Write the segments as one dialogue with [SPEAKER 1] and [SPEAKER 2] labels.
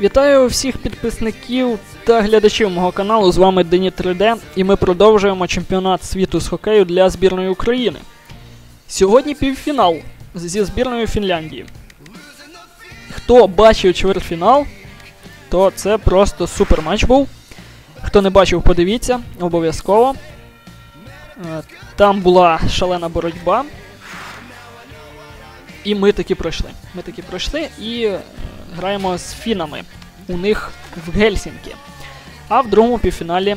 [SPEAKER 1] Вітаю всіх підписників та глядачів мого каналу. З вами Дені 3D, і ми продовжуємо чемпіонат світу з хокею для збірної України. Сьогодні півфінал зі збірною Фінляндії. Хто бачив чвертьфінал, то це просто супер матч був. Хто не бачив, подивіться, обов'язково. Е, Там була шалена боротьба. І ми таки пройшли. Ми таки пройшли і е, граємо з фінами. У них в Гельсінкі. А в другому півфіналі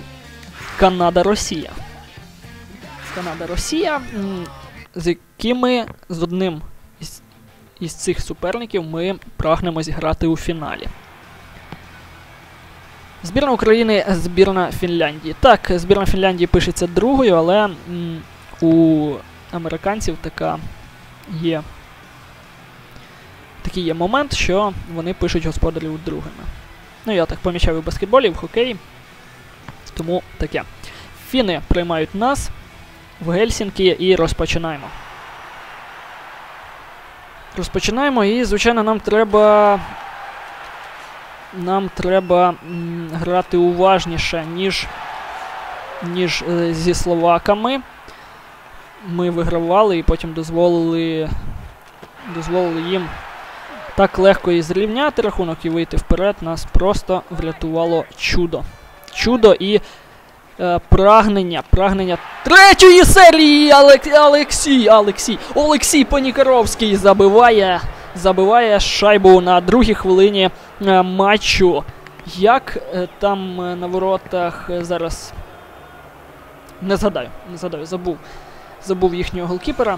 [SPEAKER 1] Канада-Росія. Канада-Росія, з якими з одним із, із цих суперників ми прагнемо зіграти у фіналі. Збірна України, збірна Фінляндії. Так, збірна Фінляндії пишеться другою, але м, у американців така є. Такий є момент, що вони пишуть господарів другими. Ну, я так помічав і в баскетболі, і в хокеї. Тому таке. Фіни приймають нас в Гельсінкі і розпочинаємо. Розпочинаємо і, звичайно, нам треба. Нам треба м, грати уважніше, ніж, ніж е, зі словаками. Ми вигравали і потім дозволили, дозволили їм так легко і зрівняти рахунок і вийти вперед. Нас просто врятувало чудо. Чудо і е, прагнення. Прагнення третьої серії Алек... Алексій. Олексій. Олексій Панікаровський забиває. Забиває шайбу на другій хвилині е, матчу. Як е, там е, на воротах е, зараз. Не згадаю, не згадаю, забув. Забув їхнього голкіпера.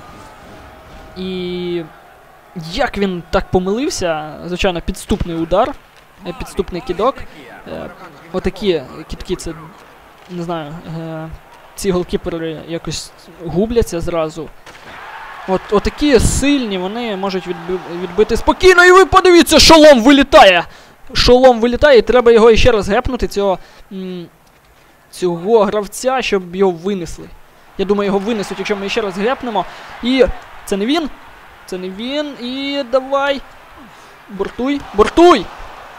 [SPEAKER 1] І як він так помилився, звичайно, підступний удар, е, підступний кідок. Е, Отакі кітки, це не знаю, е, ці голкіпери якось губляться зразу. От, Отакі сильні, вони можуть відби, відбити спокійно, і ви подивіться, шолом вилітає! Шолом вилітає, і треба його іще раз гепнути, цього, цього гравця, щоб його винесли. Я думаю, його винесуть, якщо ми ще раз гепнемо. І це не він. Це не він. І давай. Бортуй. Бортуй!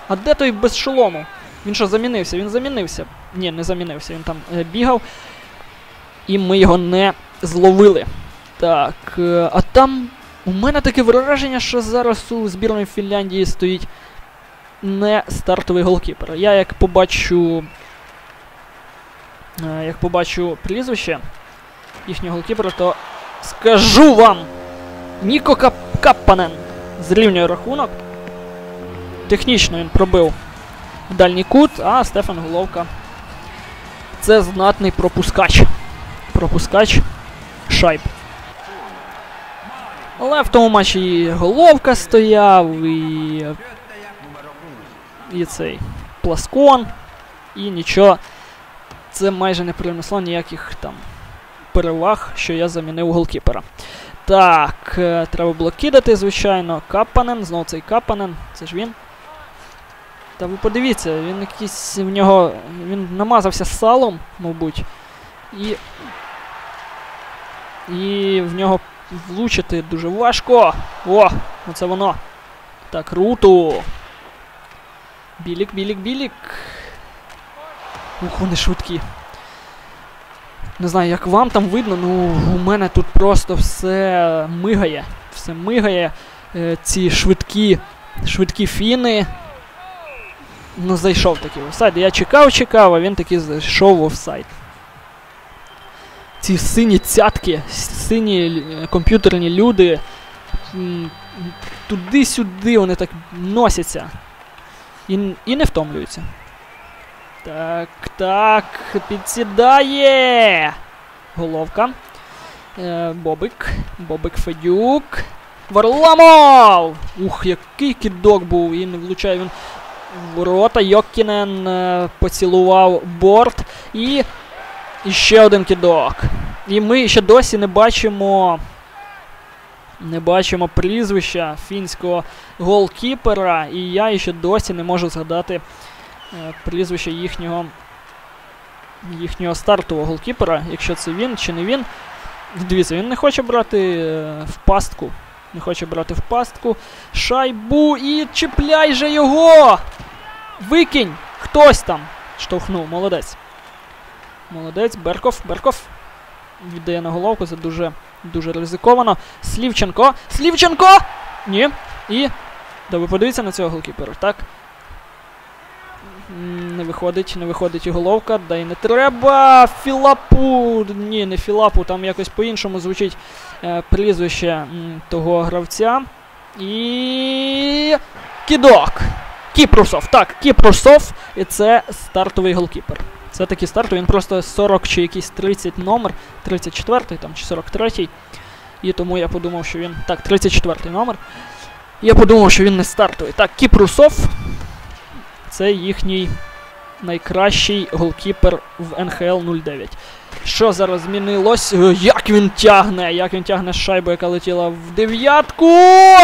[SPEAKER 1] А де той без шолому? Він що, замінився? Він замінився. Ні, не замінився, він там е, бігав. І ми його не зловили. Так. Е, а там. У мене таке враження, що зараз у збірної Фінляндії стоїть не стартовий голкіпер. Я як побачу. Е, як побачу прізвище їхнього голкіпера, то скажу вам! Ніко Кап Каппанен зрівнює рахунок. Технічно він пробив дальній кут, а Стефан Головка це знатний пропускач. Пропускач шайб. Але в тому матчі і Головка стояв, і. І цей Пласкон. І нічого. Це майже не принесло ніяких там переваг, що я замінив голкіпера. Так, е, треба було кидати, звичайно. Капанен, знову цей Капанен, це ж він. Та ви подивіться, він якийсь в нього. Він намазався салом, мабуть. І. І в нього влучити дуже важко. О! Оце воно. Так, руту. Білік, білік, білік. Ух, вони швидкі. Не знаю, як вам там видно, ну у мене тут просто все мигає. Все мигає. Е, ці швидкі швидкі фіни. Ну, зайшов такий офсайд. Я чекав, чекав, а він таки зайшов в офсайд. Ці сині цятки, сині е, комп'ютерні люди. Туди-сюди вони так носяться. І, і не втомлюються. Так, так, підсідає. Головка. Е, Бобик. Бобик Федюк. Варламов! Ух, який кидок був, і не влучає він ворота. Йоккінен е, поцілував борт. І. І ще один кидок. І ми ще досі не бачимо. Не бачимо прізвища фінського голкіпера. І я ще досі не можу згадати прізвище їхнього їхнього стартового голкіпера, якщо це він чи не він. Дивіться, він не хоче брати е, в пастку. Не хоче брати в пастку. Шайбу і чіпляй же його! Викинь! Хтось там! Штовхнув, молодець. Молодець, Берков, Берков. Віддає на головку, це дуже дуже ризиковано. Слівченко! Слівченко! Ні. І. Да ви подивіться на цього голкіпера, так? Не виходить, не виходить і головка, да й не треба. Філапу. Ні, не Філапу, там якось по-іншому звучить е, прізвище м, того гравця. І. Кідок! Кіпрусов. Так, Кіпрусов. І це стартовий голкіпер. Це такий стартовий, він просто 40 чи якийсь 30 номер, 34 там, чи 43. І тому я подумав, що він. Так, 34 номер. Я подумав, що він не стартовий. Так, Кіпрусов. Це їхній найкращий голкіпер в НХЛ 09. Що зараз змінилось? Е, Як він тягне? Як він тягне шайбу, яка летіла в дев'ятку.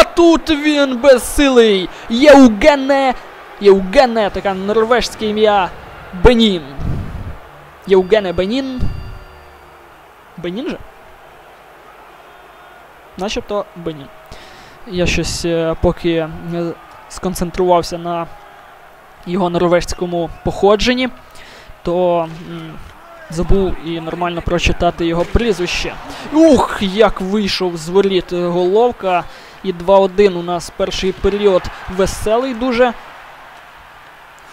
[SPEAKER 1] А Тут він безсилий. Євгене. Євгене, така норвежське ім'я. Бенін. Євгене Бенін. Бенін же? Начебто Бенін. Я щось е, поки е, сконцентрувався на його норвежському походженні, то забув і нормально прочитати його прізвище. Ух, як вийшов з воріт головка. І 2-1 у нас перший період веселий дуже.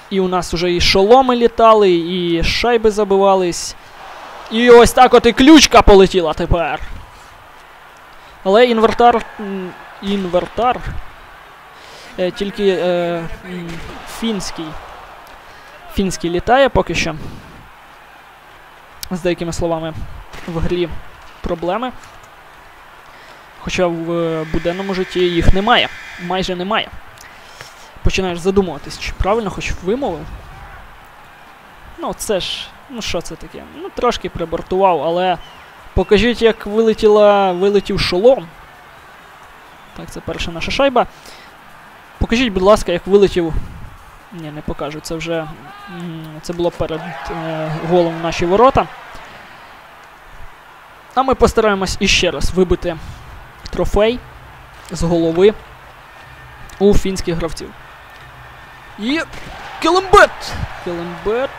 [SPEAKER 1] І у нас вже і шоломи літали, і шайби забивались. І ось так от і ключка полетіла тепер. Але інвертар. Інвертар. Е, тільки е, фінський. Фінський літає поки що. З деякими словами в грі проблеми. Хоча в е, буденному житті їх немає. Майже немає. Починаєш задумуватись, чи правильно хоч вимовив. Ну, це ж. Ну, що це таке? Ну, трошки прибортував, але покажіть, як вилетіла, вилетів шолом. Так, це перша наша шайба. Покажіть, будь ласка, як вилетів. Ні, не покажу. Це вже. Це було перед е, голом в наші ворота. А ми постараємось іще раз вибити трофей з голови у фінських гравців. І. Келембет! Келембет.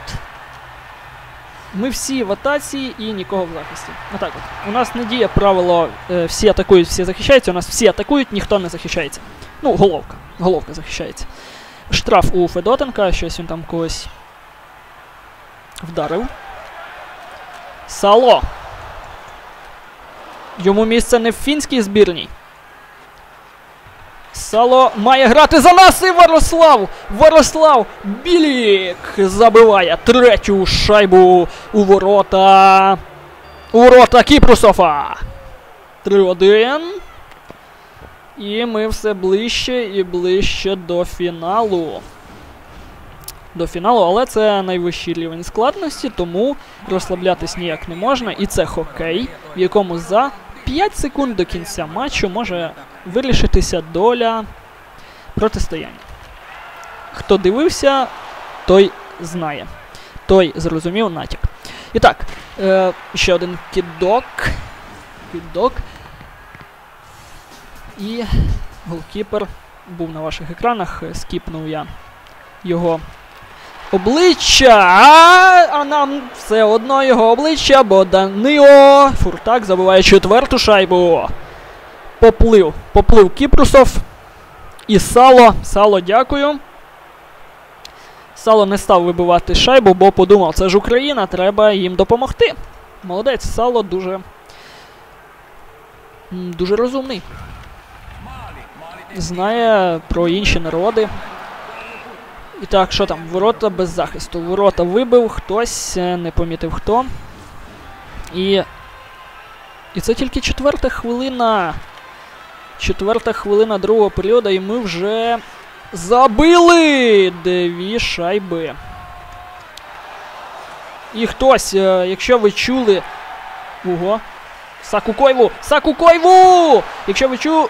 [SPEAKER 1] Ми всі в атаці і нікого в захисті. Отак от. У нас не діє правило е, всі атакують, всі захищаються. У нас всі атакують, ніхто не захищається. Ну, головка. Головка захищається. Штраф у Федотенка, щось він там когось вдарив. Сало. Йому місце не в фінській збірній. Сало має грати за нас і Варослав! Варослав Білік забиває третю шайбу у ворота. У ворота Кіпрусофа. 3-1. І ми все ближче і ближче до фіналу. До фіналу, але це найвищий рівень складності, тому розслаблятись ніяк не можна. І це хокей, в якому за 5 секунд до кінця матчу може вирішитися доля протистояння. Хто дивився, той знає. Той зрозумів натяк. І так, е, ще один кідок. Кідок. І голкіпер був на ваших екранах. е, Скіпнув я його обличчя. А, нам все одно його обличчя, бо Данило Фуртак забиває четверту шайбу. Поплив. Поплив Кіпрусов. І Сало. Сало, дякую. Сало не став вибивати шайбу, бо подумав, це ж Україна, треба їм допомогти. Молодець, Сало дуже. Дуже розумний. Знає про інші народи. І так, що там? Ворота без захисту. Ворота вибив, хтось, е, не помітив хто. І. І це тільки четверта хвилина. Четверта хвилина другого періоду, і ми вже забили дві шайби. І хтось, е, якщо ви чули. Ого. Сакукойву! Сакукойву! Якщо ви чули.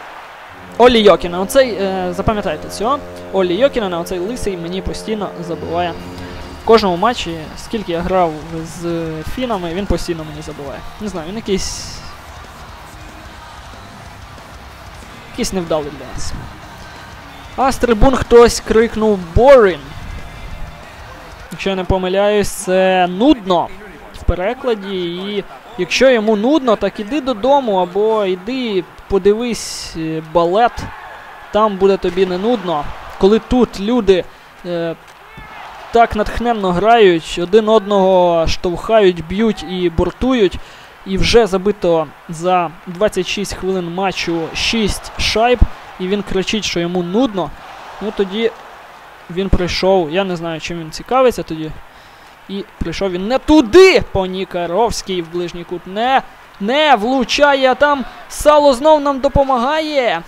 [SPEAKER 1] Олі Йокіна, оцей, е, запам'ятайте цього. Олі Йокіна, оцей лисий мені постійно забиває. В кожному матчі, скільки я грав з фінами, він постійно мені забиває. Не знаю, він якийсь. Якийсь невдалий для нас. А з трибун хтось крикнув Борін. Якщо я не помиляюсь, це нудно в перекладі. І якщо йому нудно, так іди додому або іди подивись е, балет. Там буде тобі не нудно. Коли тут люди е, так натхненно грають, один одного штовхають, б'ють і бортують. І вже забито за 26 хвилин матчу 6 шайб, і він кричить, що йому нудно. Ну тоді він прийшов. Я не знаю, чим він цікавиться тоді. І прийшов він не туди! Понікаровський в ближній кут не не влучає, там сало знов нам допомагає.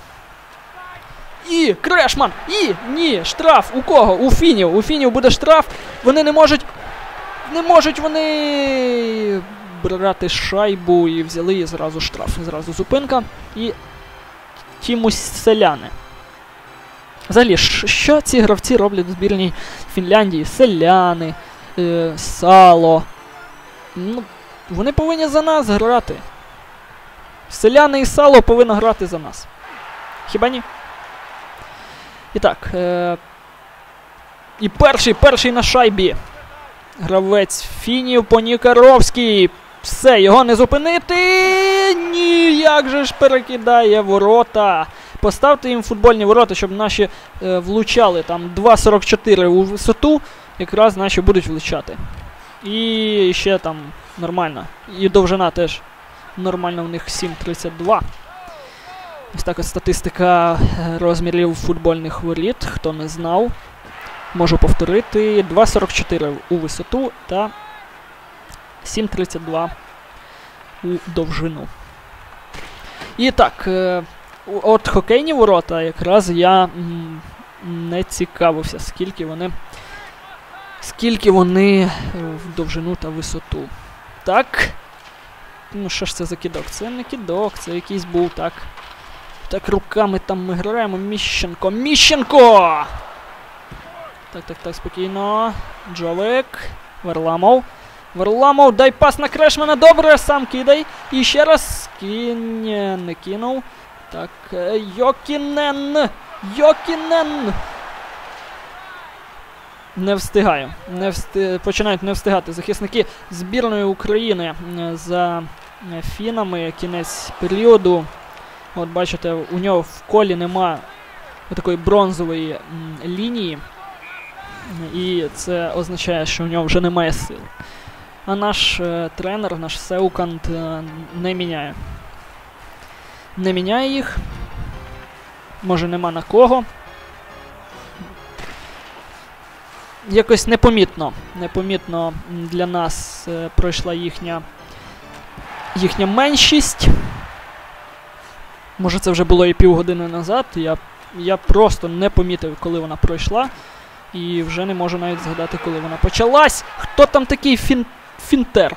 [SPEAKER 1] І Крешман! І ні, штраф. У кого? У Фінів. У Фінів буде штраф. Вони не можуть. Не можуть вони брати шайбу і взяли і зразу штраф. Зразу зупинка. І Тімусь селяни. Взагалі, що ці гравці роблять в збірній Фінляндії? Селяни, е, сало. Ну, Вони повинні за нас грати. Селяни і сало повинні грати за нас. Хіба ні? І так. Е, І перший, перший на шайбі. Гравець Фінів Понікаровський. Все, його не зупинити. Ні, як же ж перекидає ворота. Поставте їм футбольні ворота, щоб наші е, влучали. Там 2,44 у висоту, якраз наші будуть влучати. І ще там нормально. І довжина теж нормально, в них 7,32. Ось так ось статистика розмірів футбольних воріт, хто не знав. Можу повторити. 2,44 у висоту та 7,32 у довжину. І так, е, от хокейні ворота якраз я не цікавився, скільки вони скільки вони в довжину та висоту. Так. Ну, що ж це за кидок? Це не кидок, це якийсь був так. Так, руками там ми граємо. Міщенко. Міщенко! Так, так, так, спокійно. Джовик. Варламов. Варламов, дай пас на Крешмана. Добре, сам кидай. І ще раз. Кінь не кинув. Так, е, Йокінен. Йокінен. Не встигаю. Не всти... Починають не встигати захисники збірної України за фінами. Кінець періоду. От бачите, у нього в колі нема такої бронзової лінії. І це означає, що у нього вже немає сил. А наш е, тренер, наш Сеукант е, не міняє. Не міняє їх. Може нема на кого. Якось непомітно. Непомітно для нас е, пройшла їхня їхня меншість. Може це вже було і півгодини назад. Я я просто не помітив, коли вона пройшла. І вже не можу навіть згадати, коли вона почалась. Хто там такий фін... фінтер?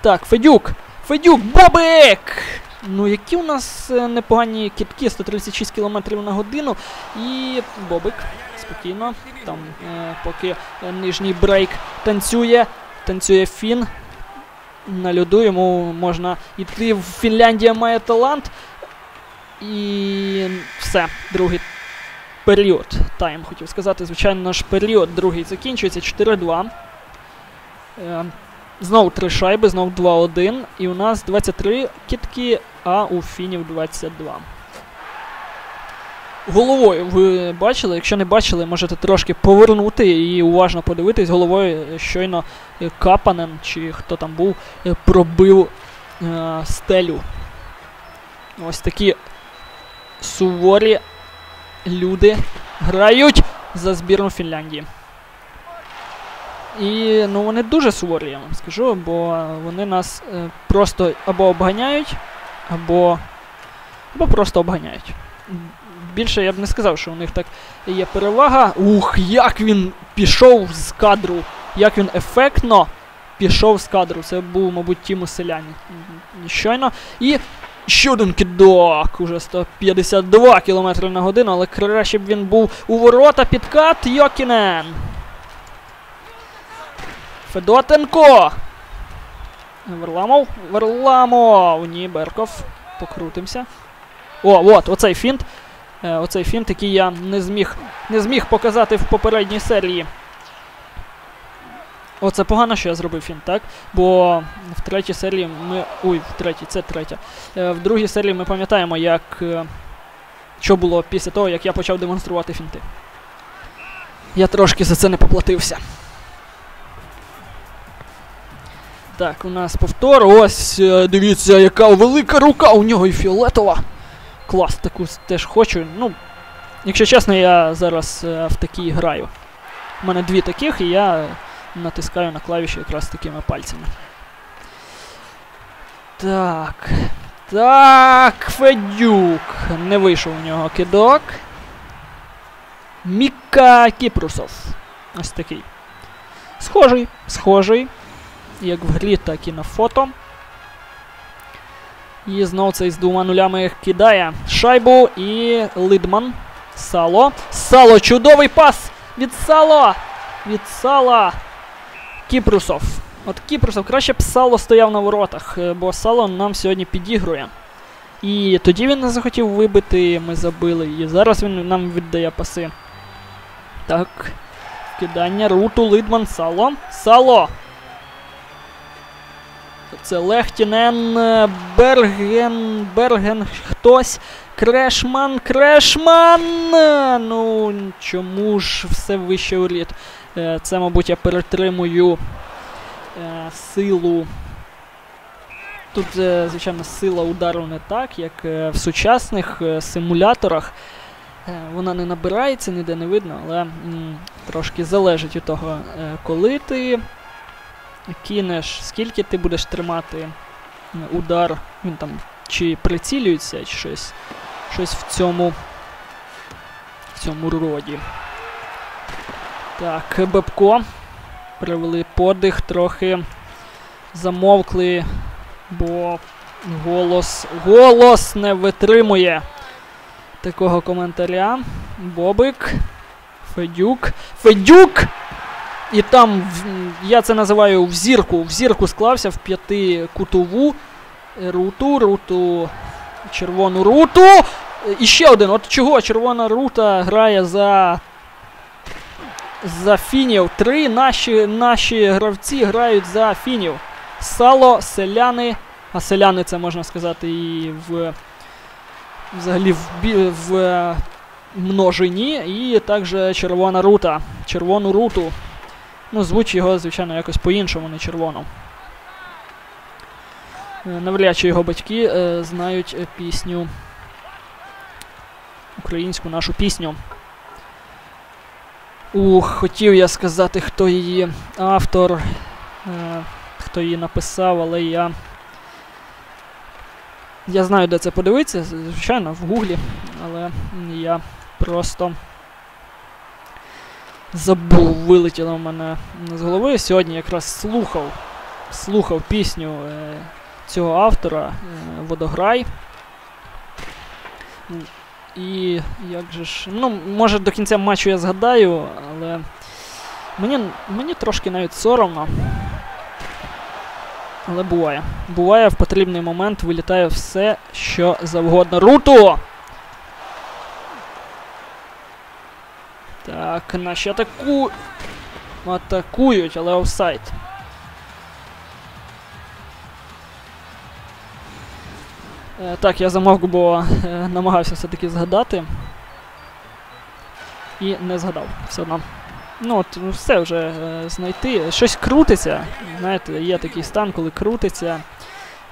[SPEAKER 1] Так, Федюк! Федюк, Бобик! Ну, які у нас е, непогані кітки, 136 км на годину. І Бобик. Спокійно. Там, е, поки нижній брейк танцює. Танцює Фін. На льоду йому можна йти. Фінляндія має талант. І все, другий період. Тайм хотів сказати, звичайно, наш період другий закінчується 4-2. Е, знову три шайби, знову 2-1. І у нас 23 кітки, а у Фінів 22. Головою ви бачили, якщо не бачили, можете трошки повернути і уважно подивитись. Головою щойно Капанен, чи хто там був, пробив е, стелю. Ось такі суворі люди грають за збірну Фінляндії. І ну, вони дуже суворі, я вам скажу, бо вони нас е, просто або обганяють, або або просто обганяють. Більше я б не сказав, що у них так є перевага. Ух, як він пішов з кадру! Як він ефектно пішов з кадру. Це був, мабуть, Тіму Селяні. Щойно. І ще один кидок. Уже 152 км на годину, але краще б він був у ворота підкат Йокінен. Федотенко. Варламов. Варламов. Ні, Берков. Покрутимося. О, от, оцей фінт. Е, оцей фінт, який я не зміг не зміг показати в попередній серії. Оце погано, що я зробив фінт, так? Бо в третій серії ми. Ой, в третій, це третя. Е, в другій серії ми пам'ятаємо, як. Е, що було після того, як я почав демонструвати фінти. Я трошки за це не поплатився. Так, у нас повтор. Ось, дивіться, яка велика рука у нього і фіолетова. Клас, таку теж хочу. Ну, якщо чесно, я зараз е, в такій граю. У мене дві таких, і я натискаю на клавіші якраз такими пальцями. Так. Так, Федюк. Не вийшов у нього кидок. Міка Кіпрусов. Ось такий. Схожий, схожий. Як в грі, так і на фото. І знову цей з двома нулями кидає шайбу і Лидман. Сало. Сало! Чудовий пас! Від Сало! Від Сала! Кіпрусов. От Кіпрусов краще б Сало стояв на воротах, е, бо Сало нам сьогодні підігрує. І тоді він не захотів вибити, ми забили. І зараз він нам віддає паси. Так. Кидання руту Лидман Сало. Сало! Це Лехтінен, е, Берген, Берген, хтось. Крешман, Крешман! Ну, чому ж все вище у літ? Е, це, мабуть, я перетримую е, силу. Тут, звичайно, сила удару не так, як в сучасних симуляторах. Вона не набирається, ніде не видно, але м, трошки залежить від того, коли ти кинеш, скільки ти будеш тримати е, удар, він там чи прицілюється, чи щось, щось в цьому в цьому роді. Так, Бебко. Привели подих, трохи замовкли, бо голос голос не витримує такого коментаря. Бобик. Федюк. Федюк! І там, я це називаю в зірку. Склався в п'ятикутову руту, руту, червону руту. І ще один. От чого червона рута грає за. За фінів. Три наші, наші гравці грають за фінів. Сало, селяни. А селяни це можна сказати і в. Взагалі в, в е, множині. І також червона рута. Червону руту. Ну, звуть його, звичайно, якось по-іншому, не червоно. Е, Навряд чи його батьки е, знають е, пісню. Українську нашу пісню. Ух, хотів я сказати, хто її автор, е, хто її написав, але я. Я знаю, де це подивитися, звичайно, в гуглі, але я просто забув, вилетіло в мене з голови. Сьогодні якраз слухав, слухав пісню е, цього автора е, Водограй. І як же ж. Ну, може до кінця матчу я згадаю, але мені, мені трошки навіть соромно. Але буває. Буває, в потрібний момент вилітає все, що завгодно. Руту! Так, наші атаку... атакують, але офсайд. Е, так, я замовк, бо е, намагався все-таки згадати. І не згадав все одно. Ну от, ну, все вже е, знайти. Щось крутиться. Знаєте, є такий стан, коли крутиться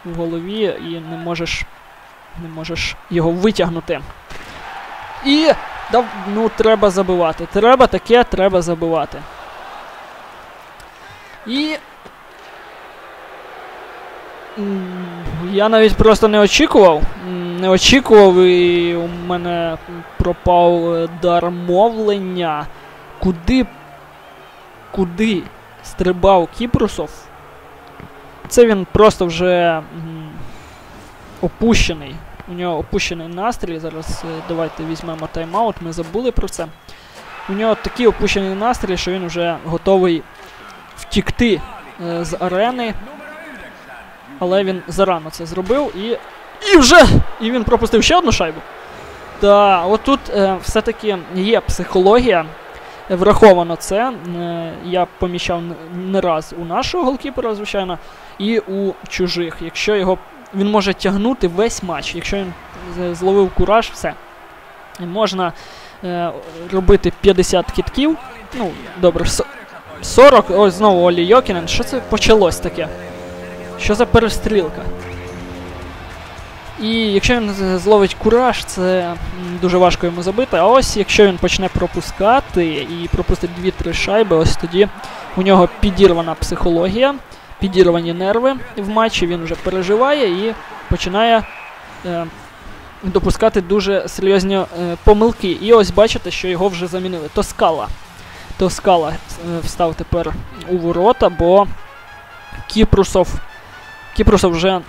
[SPEAKER 1] в голові і не можеш, не можеш його витягнути. І да, ну, треба забивати. Треба таке, треба забивати. І. Я навіть просто не очікував. Не очікував, і у мене пропав е, дар мовлення. Куди. Куди стрибав Кіпрусов? Це він просто вже опущений. У нього опущений настрій. Зараз е, давайте візьмемо тайм-аут, ми забули про це. У нього такий опущений настрій, що він вже готовий втікти е, з арени. Але він зарано це зробив і. І вже! І він пропустив ще одну шайбу. Та, отут е, все-таки є психологія. враховано це. Е, я поміщав не раз у нашого голкіпера, звичайно, і у чужих. Якщо його він може тягнути весь матч, якщо він зловив кураж, все. Можна е, робити 50 кітків. Ну, добре, 40. Ось знову Олі Йокінен. Що це почалось таке? Що за перестрілка? І якщо він зловить кураж, це дуже важко йому забити. А ось якщо він почне пропускати і пропустить 2-3 шайби, ось тоді у нього підірвана психологія, підірвані нерви в матчі, він вже переживає і починає е, допускати дуже серйозні е, помилки. І ось бачите, що його вже замінили. Тоскала. Тоскала е, встав тепер у ворота, бо Кіпрусов. Кіпрусов вже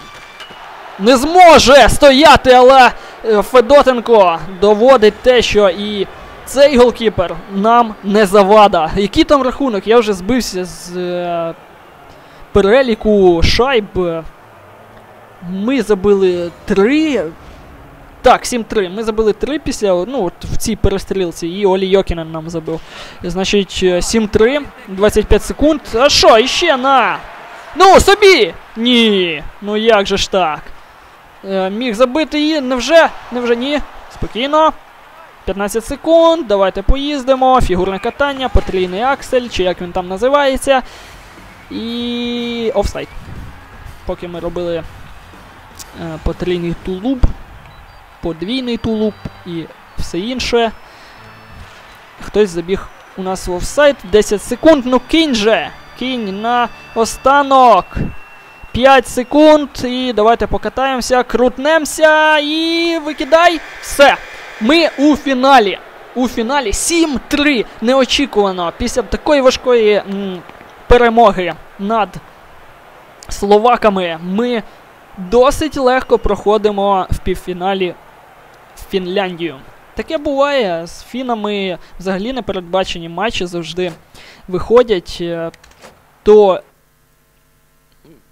[SPEAKER 1] не зможе стояти, але е, Федотенко доводить те, що і цей голкіпер нам не завада. Який там рахунок? Я вже збився з е, переліку шайб. Ми забили три. Так, 7-3. Ми забили 3 після ну, от в цій перестрілці, і Олі Йокінен нам забив. Значить, 7-3, 25 секунд. А що, іще на? Ну, собі! Ні. Ну як же ж так? Е, міг забити її. Невже? Невже ні? Спокійно. 15 секунд. Давайте поїздимо. Фігурне катання, потрійний аксель, чи як він там називається. І. офсайд. Поки ми робили е, потрійний тулуб, подвійний тулуб і все інше. Хтось забіг у нас в офсайд. 10 секунд. Ну кінь же! Кінь на останок. 5 секунд. І давайте покатаємося, крутнемося і викидай. Все. Ми у фіналі. У фіналі 7-3. Неочікувано. Після такої важкої перемоги над словаками ми досить легко проходимо в півфіналі в Фінляндію. Таке буває. З фінами взагалі непередбачені матчі завжди виходять. Е, то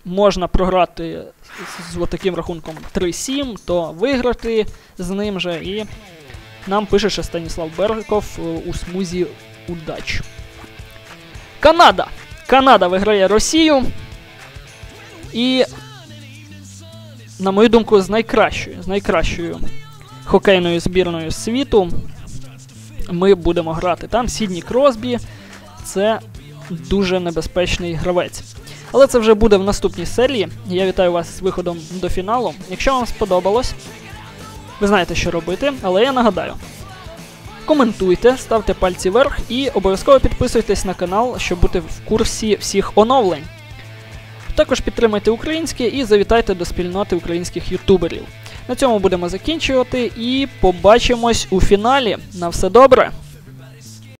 [SPEAKER 1] можна програти з, з таким рахунком 3-7, то виграти з ним же. І нам пише ще Станіслав Берков е, у смузі удач. Канада. Канада виграє Росію. І, на мою думку, з найкращою, з найкращою хокейною збірною світу ми будемо грати. Там Сідні Кросбі. Це дуже небезпечний гравець. Але це вже буде в наступній серії. Я вітаю вас з виходом до фіналу. Якщо вам сподобалось, ви знаєте, що робити, але я нагадаю. Коментуйте, ставте пальці вверх і обов'язково підписуйтесь на канал, щоб бути в курсі всіх оновлень. Також підтримайте українське і завітайте до спільноти українських ютуберів. На цьому будемо закінчувати і побачимось у фіналі. На все добре!